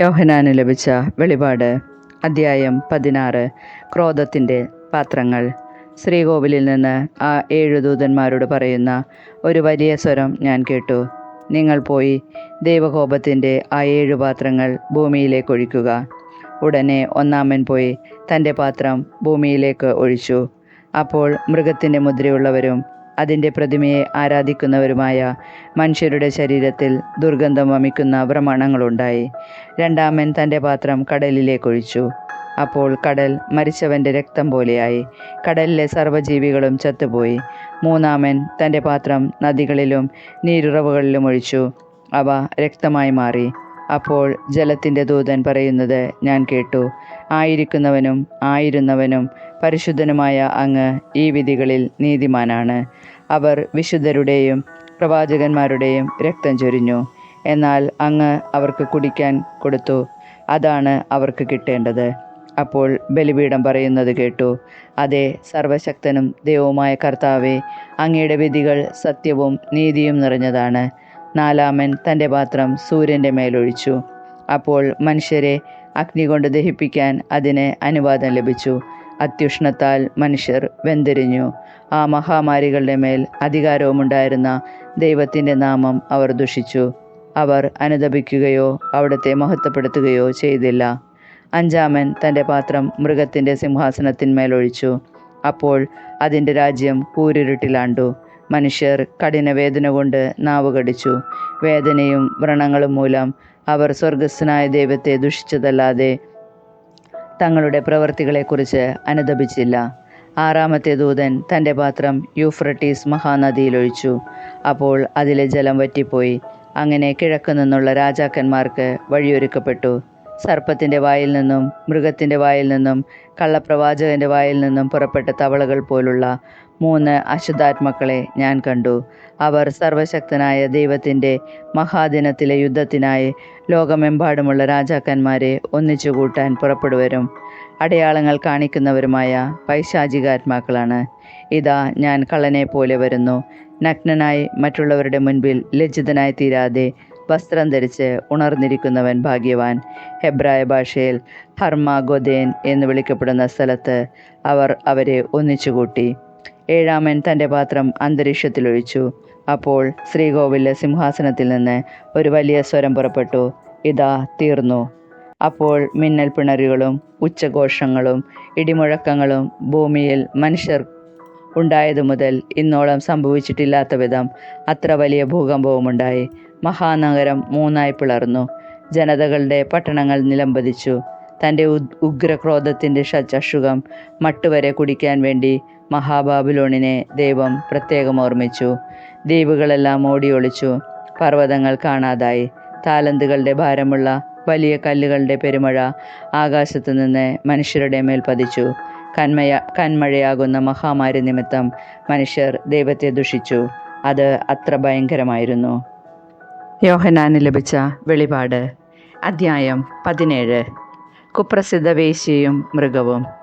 യോഹനാന് ലഭിച്ച വെളിപാട് അധ്യായം പതിനാറ് ക്രോധത്തിന്റെ പാത്രങ്ങൾ. ശ്രീകോവിലിൽ നിന്ന് ആ ഏഴു ദൂതന്മാരോട് പറയുന്ന ഒരു വലിയ സ്വരം ഞാൻ കേട്ടു. നിങ്ങൾ പോയി ദൈവകോപത്തിന്റെ ആ ഏഴു പാത്രങ്ങൾ ഭൂമിയിലേക്ക് ഒഴിക്കുക. ഉടനെ ഒന്നാമൻ പോയി തന്റെ പാത്രം ഭൂമിയിലേക്ക് ഒഴിച്ചു. അപ്പോൾ മൃഗത്തിന്റെ മുദ്രയുള്ളവരും അതിന്റെ പ്രതിമയെ ആരാധിക്കുന്നവരുമായ മനുഷ്യരുടെ ശരീരത്തിൽ ദുർഗന്ധം വമിക്കുന്ന ഭ്രമണങ്ങളുണ്ടായി രണ്ടാമൻ തന്റെ പാത്രം കടലിലേക്കൊഴിച്ചു അപ്പോൾ കടൽ മരിച്ചവന്റെ രക്തം പോലെയായി. കടലിലെ സർവജീവികളും ചത്തുപോയി. മൂന്നാമൻ തന്റെ പാത്രം നദികളിലും നീരുറവുകളിലും ഒഴിച്ചു. അവ രക്തമായി മാറി. അപ്പോൾ ജലത്തിന്റെ ദൂതൻ പറയുന്നത് ഞാൻ കേട്ടു. ആയിരിക്കുന്നവനും ആയിരുന്നവനും പരിശുദ്ധനുമായ അങ്ങ് ഈ വിധികളിൽ നീതിമാനാണ്. അവർ വിശുദ്ധരുടെയും പ്രവാചകന്മാരുടെയും രക്തം ചൊരിഞ്ഞു. എന്നാൽ അങ്ങ് അവർക്ക് കുടിക്കാൻ കൊടുത്തു. അതാണ് അവർക്ക് കിട്ടേണ്ടത്. അപ്പോൾ ബലിപീഠം പറയുന്നത് കേട്ടു. അതെ സർവശക്തനും ദൈവവുമായ കർത്താവെ അങ്ങയുടെ വിധികൾ സത്യവും നീതിയും നിറഞ്ഞതാണ്. നാലാമൻ തന്റെ പാത്രം സൂര്യന്റെ മേലൊഴിച്ചു. അപ്പോൾ മനുഷ്യരെ അഗ്നി കൊണ്ട് ദഹിപ്പിക്കാൻ അതിന് അനുവാദം ലഭിച്ചു. അത്യുഷ്ണത്താൽ മനുഷ്യർ വെന്തിരിഞ്ഞു. ആ മഹാമാരികളുടെ മേൽ അധികാരവുമുണ്ടായിരുന്ന ദൈവത്തിന്റെ നാമം അവർ ദുഷിച്ചു. അവർ അനുദപിക്കുകയോ അവിടുത്തെ മഹത്വപ്പെടുത്തുകയോ ചെയ്തില്ല. അഞ്ചാമൻ തന്റെ പാത്രം മൃഗത്തിന്റെ സിംഹാസനത്തിന്മേലൊഴിച്ചു. അപ്പോൾ അതിന്റെ രാജ്യം കൂരിരുട്ടിലാണ്ടു. മനുഷ്യർ കഠിനവേദന കൊണ്ട് നാവ് കടിച്ചു. വേദനയും വ്രണങ്ങളും മൂലം അവർ സ്വർഗസ്വനായ ദൈവത്തെ ദുഷിച്ചതല്ലാതെ തങ്ങളുടെ പ്രവൃത്തികളെക്കുറിച്ച് അനുദപിച്ചില്ല. ആറാമത്തെ ദൂതൻ തന്റെ പാത്രം യൂഫ്രട്ടീസ് മഹാനദിയിലൊഴിച്ചു അപ്പോൾ അതിലെ ജലം വറ്റിപ്പോയി. അങ്ങനെ കിഴക്ക് നിന്നുള്ള രാജാക്കന്മാർക്ക് വഴിയൊരുക്കപ്പെട്ടു. സർപ്പത്തിന്റെ വായിൽ നിന്നും മൃഗത്തിന്റെ വായിൽ നിന്നും കള്ളപ്രവാചകന്റെ വായിൽ നിന്നും പുറപ്പെട്ട തവളകൾ പോലുള്ള മൂന്ന് അശുദ്ധാത്മാക്കളെ ഞാൻ കണ്ടു. അവർ സർവശക്തനായ ദൈവത്തിന്റെ മഹാദിനത്തിലെ യുദ്ധത്തിനായി ലോകമെമ്പാടുമുള്ള രാജാക്കന്മാരെ ഒന്നിച്ചു കൂട്ടാൻ പുറപ്പെടുവരും. അടയാളങ്ങൾ കാണിക്കുന്നവരുമായ പൈശാചികാത്മാക്കളാണ്. ഇതാ ഞാൻ കള്ളനെ പോലെ വരുന്നു. നഗ്നനായി മറ്റുള്ളവരുടെ മുൻപിൽ ലജ്ജിതനായി തീരാതെ വസ്ത്രം ധരിച്ച് ഉണർന്നിരിക്കുന്നവൻ ഭാഗ്യവാൻ. ഹെബ്രായ ഭാഷയിൽ ഹർമാഗോദേൻ എന്ന് വിളിക്കപ്പെടുന്ന സ്ഥലത്ത് അവർ അവരെ ഒന്നിച്ചുകൂട്ടി. ഏഴാമൻ തന്റെ പാത്രം അന്തരീക്ഷത്തിലൊഴിച്ചു. അപ്പോൾ ശ്രീകോവിലെ സിംഹാസനത്തിൽ നിന്ന് ഒരു വലിയ സ്വരം പുറപ്പെട്ടു. ഇതാ തീർന്നു. അപ്പോൾ മിന്നൽ പിണരുകളും ഉച്ചഘോഷങ്ങളും ഇടിമുഴക്കങ്ങളും ഭൂമിയിൽ മനുഷ്യർ ഉണ്ടായതു മുതൽ ഇന്നോളം സംഭവിച്ചിട്ടില്ലാത്ത വിധം അത്ര വലിയ ഭൂകമ്പവുമുണ്ടായി മഹാനഗരം മൂന്നായി പിളർന്നു. ജനതകളുടെ പട്ടണങ്ങൾ നിലംപതിച്ചു. തന്റെ ഉഗ്രക്രോധത്തിന്റെ ചഷുകം മട്ടുവരെ കുടിക്കാൻ വേണ്ടി മഹാബാബിലോണിനെ ദൈവം പ്രത്യേകം ഓർമ്മിച്ചു. ദ്വീപുകളെല്ലാം ഓടിയൊളിച്ചു. പർവതങ്ങൾ കാണാതായി. താലന്തുകളുടെ ഭാരമുള്ള വലിയ കല്ലുകളുടെ പെരുമഴ ആകാശത്തു നിന്ന് മനുഷ്യരുടെ മേൽ പതിച്ചു. കന്മയ കന്മഴയാകുന്ന മഹാമാരി നിമിത്തം മനുഷ്യർ ദൈവത്തെ ദുഷിച്ചു. അത് അത്ര ഭയങ്കരമായിരുന്നു. യോഹനാന് ലഭിച്ച വെളിപാട്. അദ്ധ്യായം പതിനേഴ്. കുപ്രസിദ്ധ വേശിയും മൃഗവും.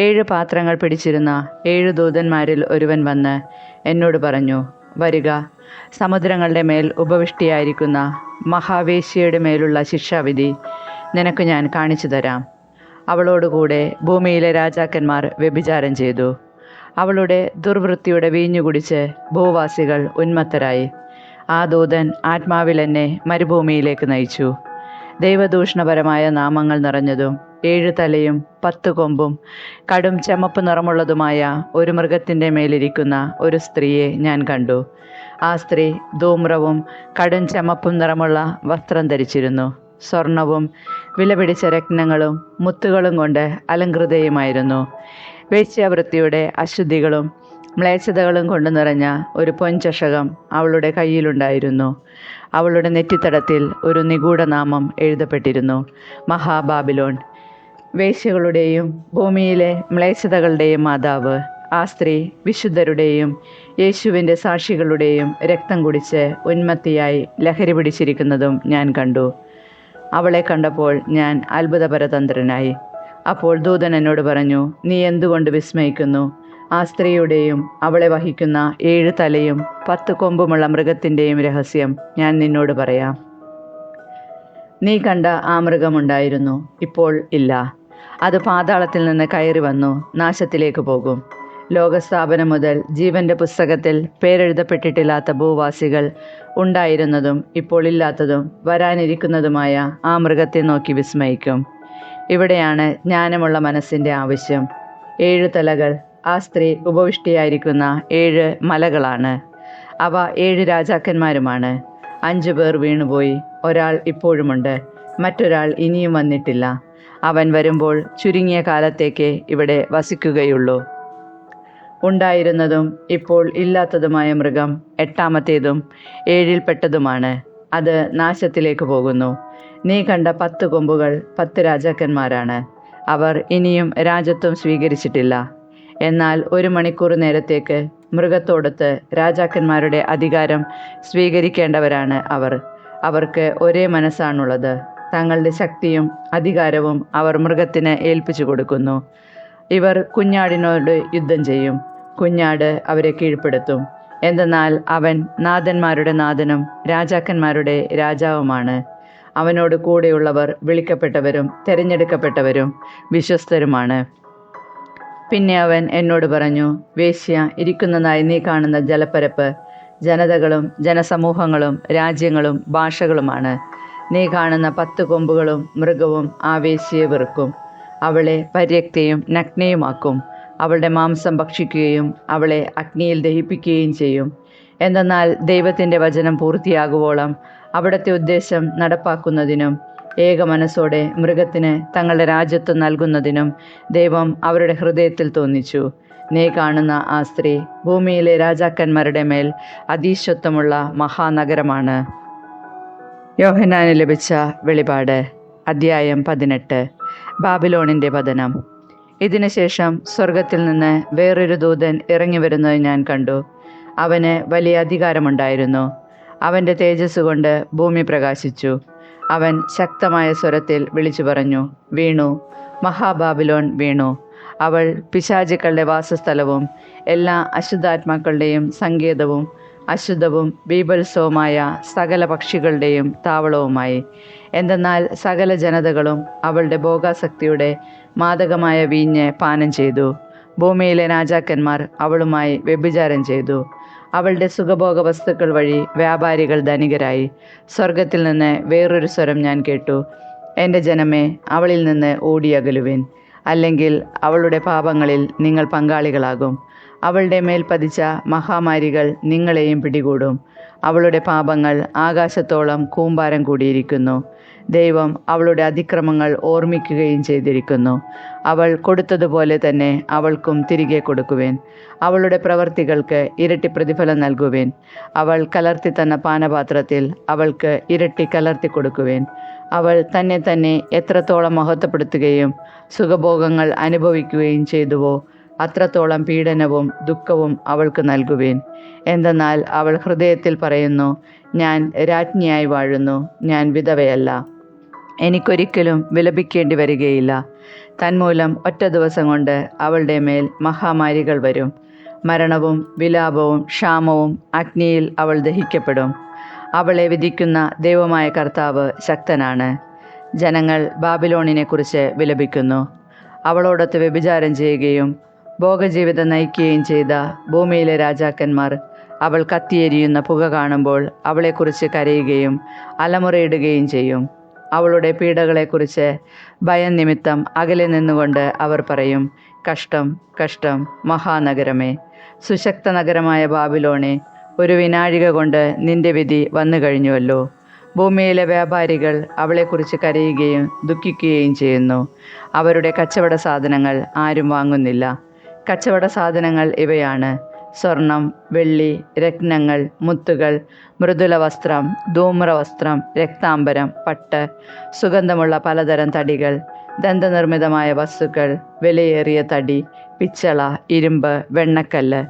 ഏഴ് പാത്രങ്ങൾ പിടിച്ചിരുന്ന ഏഴ് ദൂതന്മാരിൽ ഒരുവൻ വന്ന് എന്നോട് പറഞ്ഞു വരിക. സമുദ്രങ്ങളുടെ മേൽ ഉപവിഷ്ടിയായിരിക്കുന്ന മഹാവേശ്യയുടെ മേലുള്ള ശിക്ഷാവിധി നിനക്ക് ഞാൻ കാണിച്ചു തരാം. അവളോടുകൂടെ ഭൂമിയിലെ രാജാക്കന്മാർ വ്യഭിചാരം ചെയ്തു. അവളുടെ ദുർവൃത്തിയുടെ വീഞ്ഞു കുടിച്ച് ഭൂവാസികൾ ഉന്മത്തരായി. ആ ദൂതൻ ആത്മാവിൽ എന്നെ മരുഭൂമിയിലേക്ക് നയിച്ചു. ദൈവദൂഷണപരമായ നാമങ്ങൾ നിറഞ്ഞതും ഏഴു തലയും പത്ത് കൊമ്പും കടും ചമപ്പ് നിറമുള്ളതുമായ ഒരു മൃഗത്തിന്റെ മേലിരിക്കുന്ന ഒരു സ്ത്രീയെ ഞാൻ കണ്ടു. ആ സ്ത്രീ ധൂമ്രവും കടും ചമപ്പും നിറമുള്ള വസ്ത്രം ധരിച്ചിരുന്നു. സ്വർണവും വിലപിടിച്ച രത്നങ്ങളും മുത്തുകളും കൊണ്ട് അലങ്കൃതയുമായിരുന്നു. വേശ്യാവൃത്തിയുടെ അശുദ്ധികളും മ്ലേച്ഛതകളും കൊണ്ട് നിറഞ്ഞ ഒരു പൊൻചഷകം അവളുടെ കയ്യിലുണ്ടായിരുന്നു. അവളുടെ നെറ്റിത്തടത്തിൽ ഒരു നിഗൂഢനാമം എഴുതപ്പെട്ടിരുന്നു. മഹാബാബിലോൺ. വേശ്യകളുടെയും ഭൂമിയിലെ മ്ലേച്ഛതകളുടെയും മാതാവ് ആ സ്ത്രീ വിശുദ്ധരുടെയും യേശുവിന്റെ സാക്ഷികളുടെയും രക്തം കുടിച്ച് ഉന്മത്തിയായി ലഹരി പിടിച്ചിരിക്കുന്നതും ഞാൻ കണ്ടു. അവളെ കണ്ടപ്പോൾ ഞാൻ അത്ഭുതപരതന്ത്രനായി. അപ്പോൾ ദൂതൻ എന്നോട് പറഞ്ഞു നീ എന്തുകൊണ്ട് വിസ്മയിക്കുന്നു? ആ സ്ത്രീയുടെയും അവളെ വഹിക്കുന്ന ഏഴ് തലയും പത്ത് കൊമ്പുമുള്ള മൃഗത്തിന്റെയും രഹസ്യം ഞാൻ നിന്നോട് പറയാം. നീ കണ്ട ആ മൃഗമുണ്ടായിരുന്നു ഇപ്പോൾ ഇല്ല. അത് പാതാളത്തിൽ നിന്ന് കയറി വന്നു നാശത്തിലേക്ക് പോകും. ലോകസ്ഥാപനം മുതൽ ജീവന്റെ പുസ്തകത്തിൽ പേരെഴുതപ്പെട്ടിട്ടില്ലാത്ത ഭൂവാസികൾ ഉണ്ടായിരുന്നതും ഇപ്പോൾ ഇല്ലാത്തതും വരാനിരിക്കുന്നതുമായ ആ മൃഗത്തെ നോക്കി വിസ്മയിക്കും. ഇവിടെയാണ് ജ്ഞാനമുള്ള മനസ്സിന്റെ ആവശ്യം. ഏഴ് തലകൾ ആ സ്ത്രീ ഉപവിഷ്ടിയായിരിക്കുന്ന ഏഴ് മലകളാണ്. അവ ഏഴ് രാജാക്കന്മാരുമാണ്. അഞ്ചു പേർ വീണുപോയി ഒരാൾ ഇപ്പോഴുമുണ്ട് മറ്റൊരാൾ ഇനിയും വന്നിട്ടില്ല. അവൻ വരുമ്പോൾ ചുരുങ്ങിയ കാലത്തേക്ക് ഇവിടെ വസിക്കുകയുള്ളൂ. ഉണ്ടായിരുന്നതും ഇപ്പോൾ ഇല്ലാത്തതുമായ മൃഗം എട്ടാമത്തേതും ഏഴിൽപ്പെട്ടതുമാണ്. അത് നാശത്തിലേക്ക് പോകുന്നു. നീ കണ്ട പത്ത് കൊമ്പുകൾ പത്ത് രാജാക്കന്മാരാണ്. അവർ ഇനിയും രാജ്യത്വം സ്വീകരിച്ചിട്ടില്ല. എന്നാൽ ഒരു മണിക്കൂർ നേരത്തേക്ക് മൃഗത്തോടൊത്ത് രാജാക്കന്മാരുടെ അധികാരം സ്വീകരിക്കേണ്ടവരാണ് അവർ. അവർക്ക് ഒരേ മനസ്സാണുള്ളത്. തങ്ങളുടെ ശക്തിയും അധികാരവും അവർ മൃഗത്തിന് ഏൽപ്പിച്ചു കൊടുക്കുന്നു. ഇവർ കുഞ്ഞാടിനോട് യുദ്ധം ചെയ്യും. കുഞ്ഞാട് അവരെ കീഴ്പ്പെടുത്തും. എന്തെന്നാൽ അവൻ നാഥന്മാരുടെ നാഥനും രാജാക്കന്മാരുടെ രാജാവുമാണ്. അവനോട് കൂടെയുള്ളവർ വിളിക്കപ്പെട്ടവരും തിരഞ്ഞെടുക്കപ്പെട്ടവരും വിശ്വസ്തരുമാണ്. പിന്നെ അവൻ എന്നോട് പറഞ്ഞു വേശ്യ ഇരിക്കുന്നതായി നീ കാണുന്ന ജലപ്പരപ്പ് ജനതകളും ജനസമൂഹങ്ങളും രാജ്യങ്ങളും ഭാഷകളുമാണ്. നീ കാണുന്ന പത്ത് കൊമ്പുകളും മൃഗവും ആവേശിയെ വെറുക്കും അവളെ പര്യക്തയും നഗ്നയുമാക്കും. അവളുടെ മാംസം ഭക്ഷിക്കുകയും അവളെ അഗ്നിയിൽ ദഹിപ്പിക്കുകയും ചെയ്യും. എന്തെന്നാൽ ദൈവത്തിന്റെ വചനം പൂർത്തിയാകുവോളം അവിടുത്തെ ഉദ്ദേശം നടപ്പാക്കുന്നതിനും ഏക മനസ്സോടെ മൃഗത്തിന് തങ്ങളുടെ രാജ്യത്വം നൽകുന്നതിനും ദൈവം അവരുടെ ഹൃദയത്തിൽ തോന്നിച്ചു. നീ കാണുന്ന ആ സ്ത്രീ ഭൂമിയിലെ രാജാക്കന്മാരുടെ മേൽ അതീശത്വമുള്ള മഹാനഗരമാണ്. യോഹനാന് ലഭിച്ച വെളിപാട് അദ്ധ്യായം പതിനെട്ട് ബാബിലോണിന്റെ പതനം ഇതിനുശേഷം സ്വർഗത്തിൽ നിന്ന് വേറൊരു ദൂതൻ ഇറങ്ങി വരുന്നത് ഞാൻ കണ്ടു. അവന് വലിയ അധികാരമുണ്ടായിരുന്നു. അവന്റെ തേജസ് കൊണ്ട് ഭൂമി പ്രകാശിച്ചു. അവൻ ശക്തമായ സ്വരത്തിൽ വിളിച്ചു പറഞ്ഞു വീണു. മഹാബാബിലോൺ വീണു. അവൾ പിശാചുക്കളുടെ വാസസ്ഥലവും എല്ലാ അശുദ്ധാത്മാക്കളുടെയും സങ്കേതവും അശുദ്ധവും ബീഭത്സവുമായ സകല പക്ഷികളുടെയും താവളവുമായി. എന്തെന്നാൽ സകല ജനതകളും അവളുടെ ഭോഗാസക്തിയുടെ മാദകമായ വീഞ്ഞ് പാനം ചെയ്തു. ഭൂമിയിലെ രാജാക്കന്മാർ അവളുമായി വ്യഭിചാരം ചെയ്തു. അവളുടെ സുഖഭോഗ വസ്തുക്കൾ വഴി വ്യാപാരികൾ ധനികരായി. സ്വർഗത്തിൽ നിന്ന് വേറൊരു സ്വരം ഞാൻ കേട്ടു. എന്റെ ജനമേ അവളിൽ നിന്ന് ഓടിയകലുവിൻ. അല്ലെങ്കിൽ അവളുടെ പാപങ്ങളിൽ നിങ്ങൾ പങ്കാളികളാകും. അവളുടെ മേൽ പതിച്ച മഹാമാരികൾ നിങ്ങളെയും പിടികൂടും. അവളുടെ പാപങ്ങൾ ആകാശത്തോളം കൂമ്പാരം കൂടിയിരിക്കുന്നു. ദൈവം അവളുടെ അതിക്രമങ്ങൾ ഓർമ്മിക്കുകയും ചെയ്തിരിക്കുന്നു. അവൾ കൊടുത്തതുപോലെ തന്നെ അവൾക്കും തിരികെ കൊടുക്കുവേൻ. അവളുടെ പ്രവർത്തികൾക്ക് ഇരട്ടി പ്രതിഫലം നൽകുവേൻ. അവൾ കലർത്തി തന്ന പാനപാത്രത്തിൽ അവൾക്ക് ഇരട്ടി കലർത്തി കൊടുക്കുവേൻ. അവൾ തന്നെ തന്നെ എത്രത്തോളം മഹത്വപ്പെടുത്തുകയും സുഖഭോഗങ്ങൾ അനുഭവിക്കുകയും ചെയ്തുവോ അത്രത്തോളം പീഡനവും ദുഃഖവും അവൾക്ക് നൽകുവേൻ. എന്തെന്നാൽ അവൾ ഹൃദയത്തിൽ പറയുന്നു ഞാൻ രാജ്ഞിയായി വാഴുന്നു ഞാൻ വിധവയല്ല. എനിക്കൊരിക്കലും വിലപിക്കേണ്ടി വരികയില്ല. തന്മൂലം ഒറ്റ ദിവസം കൊണ്ട് അവളുടെ മേൽ മഹാമാരികൾ വരും. മരണവും വിലാപവും ക്ഷാമവും അഗ്നിയിൽ അവൾ ദഹിക്കപ്പെടും. അവളെ വിധിക്കുന്ന ദൈവമായ കർത്താവ് ശക്തനാണ്. ജനങ്ങൾ ബാബിലോണിനെക്കുറിച്ച് വിലപിക്കുന്നു. അവളോടൊത്ത് വ്യഭിചാരം ചെയ്യുകയും ഭോഗജീവിതം നയിക്കുകയും ചെയ്ത ഭൂമിയിലെ രാജാക്കന്മാർ അവൾ കത്തിയെരിയുന്ന പുക കാണുമ്പോൾ അവളെക്കുറിച്ച് കരയുകയും അലമുറയിടുകയും ചെയ്യും. അവളുടെ പീഡകളെക്കുറിച്ച് ഭയം നിമിത്തം അകലെ നിന്നുകൊണ്ട് അവർ പറയും കഷ്ടം കഷ്ടം മഹാനഗരമേ സുശക്ത നഗരമായ ബാബിലോണെ ഒരു വിനാഴിക കൊണ്ട് നിന്റെ വിധി വന്നു കഴിഞ്ഞുവല്ലോ. ഭൂമിയിലെ വ്യാപാരികൾ അവളെക്കുറിച്ച് കരയുകയും ദുഃഖിക്കുകയും ചെയ്യുന്നു. അവരുടെ കച്ചവട സാധനങ്ങൾ ആരും വാങ്ങുന്നില്ല. കച്ചവട സാധനങ്ങൾ ഇവയാണ്. സ്വർണം വെള്ളി രത്നങ്ങൾ മുത്തുകൾ മൃദുല വസ്ത്രം ധൂമ്ര വസ്ത്രം രക്താംബരം പട്ട് സുഗന്ധമുള്ള പലതരം തടികൾ ദന്തനിർമ്മിതമായ വസ്തുക്കൾ വിലയേറിയ തടി പിച്ചള ഇരുമ്പ് വെണ്ണക്കല്ല്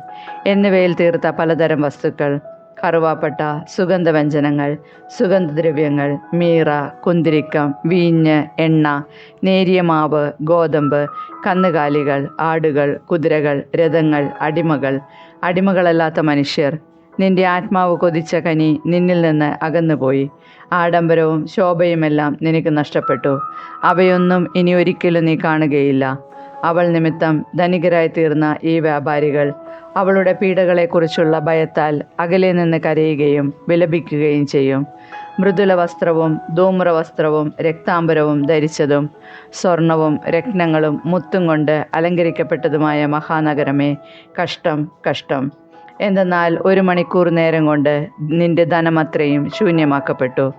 എന്നിവയിൽ തീർത്ത പലതരം വസ്തുക്കൾ കറുവാപ്പട്ട സുഗന്ധവ്യഞ്ജനങ്ങൾ സുഗന്ധദ്രവ്യങ്ങൾ മീറ കുന്തിരിക്കം വീഞ്ഞ് എണ്ണ നേരിയ മാവ് ഗോതമ്പ് കന്നുകാലികൾ ആടുകൾ കുതിരകൾ രഥങ്ങൾ അടിമകൾ അടിമകളല്ലാത്ത മനുഷ്യർ. നിന്റെ ആത്മാവ് കൊതിച്ച കനി നിന്നിൽ നിന്ന് അകന്നുപോയി. ആഡംബരവും ശോഭയുമെല്ലാം നിനക്ക് നഷ്ടപ്പെട്ടു. അവയൊന്നും ഇനി ഒരിക്കലും നീ കാണുകയില്ല. അവൾ നിമിത്തം ധനികരായി തീർന്ന ഈ വ്യാപാരികൾ അവളുടെ പീഡകളെക്കുറിച്ചുള്ള ഭയത്താൽ അകലെ നിന്ന് കരയുകയും വിലപിക്കുകയും ചെയ്യും. മൃദുല വസ്ത്രവും ധൂമ്ര വസ്ത്രവും രക്താംബരവും ധരിച്ചതും സ്വർണവും രത്നങ്ങളും മുത്തും കൊണ്ട് അലങ്കരിക്കപ്പെട്ടതുമായ മഹാനഗരമേ കഷ്ടം കഷ്ടം. എന്തെന്നാൽ ഒരു മണിക്കൂർ നേരം കൊണ്ട് നിന്റെ ധനമത്രയും ശൂന്യമാക്കപ്പെട്ടു.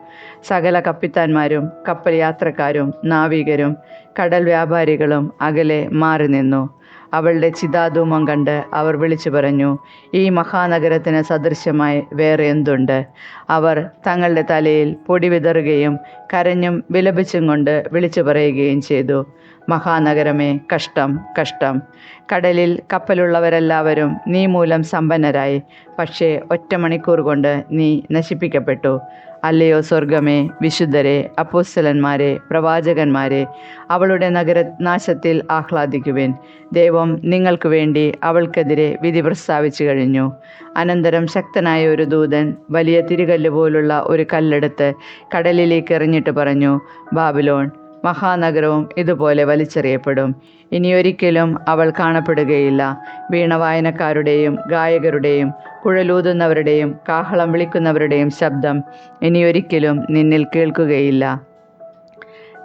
സകല കപ്പിത്താന്മാരും കപ്പൽ യാത്രക്കാരും നാവികരും കടൽ വ്യാപാരികളും അകലെ മാറി നിന്നു. അവളുടെ ചിതാധൂമം കണ്ട് അവർ വിളിച്ചു പറഞ്ഞു ഈ മഹാനഗരത്തിന് സദൃശ്യമായി വേറെ എന്തുണ്ട് അവർ തങ്ങളുടെ തലയിൽ പൊടി വിതറുകയും കരഞ്ഞും വിലപിച്ചും കൊണ്ട് വിളിച്ചു പറയുകയും ചെയ്തു. മഹാനഗരമേ കഷ്ടം കഷ്ടം. കടലിൽ കപ്പലുള്ളവരെല്ലാവരും നീ മൂലം സമ്പന്നരായി. പക്ഷേ ഒറ്റ മണിക്കൂർ കൊണ്ട് നീ നശിപ്പിക്കപ്പെട്ടു. അല്ലയോ സ്വർഗമേ വിശുദ്ധരെ അപ്പോസ്തലന്മാരെ പ്രവാചകന്മാരെ അവളുടെ നഗര നാശത്തിൽ ആഹ്ലാദിക്കുവിൻ. ദൈവം നിങ്ങൾക്ക് വേണ്ടി അവൾക്കെതിരെ വിധി പ്രസ്താവിച്ചു കഴിഞ്ഞു. അനന്തരം ശക്തനായ ഒരു ദൂതൻ വലിയ തിരികല്ല് പോലുള്ള ഒരു കല്ലെടുത്ത് കടലിലേക്ക് എറിഞ്ഞിട്ട് പറഞ്ഞു ബാബിലോൺ മഹാനഗരവും ഇതുപോലെ വലിച്ചെറിയപ്പെടും. ഇനിയൊരിക്കലും അവൾ കാണപ്പെടുകയില്ല. വീണവായനക്കാരുടെയും ഗായകരുടെയും കുഴലൂതുന്നവരുടെയും കാഹളം വിളിക്കുന്നവരുടെയും ശബ്ദം ഇനിയൊരിക്കലും നിന്നിൽ കേൾക്കുകയില്ല.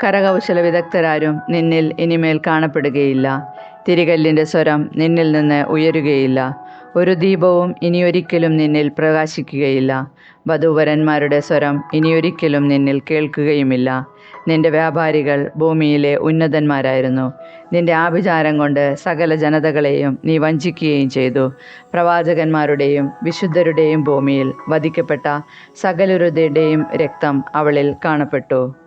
കരകൗശല വിദഗ്ധരാരും നിന്നിൽ ഇനിമേൽ കാണപ്പെടുകയില്ല. തിരികല്ലിന്റെ സ്വരം നിന്നിൽ നിന്ന് ഉയരുകയില്ല. ഒരു ദീപവും ഇനിയൊരിക്കലും നിന്നിൽ പ്രകാശിക്കുകയില്ല. വധൂവരന്മാരുടെ സ്വരം ഇനിയൊരിക്കലും നിന്നിൽ കേൾക്കുകയുമില്ല. നിന്റെ വ്യാപാരികൾ ഭൂമിയിലെ ഉന്നതന്മാരായിരുന്നു. നിന്റെ ആഭിചാരം കൊണ്ട് സകല ജനതകളെയും നീ വഞ്ചിക്കുകയും ചെയ്തു. പ്രവാചകന്മാരുടെയും വിശുദ്ധരുടെയും ഭൂമിയിൽ വധിക്കപ്പെട്ട സകലരുടെയും രക്തം അവളിൽ കാണപ്പെട്ടു.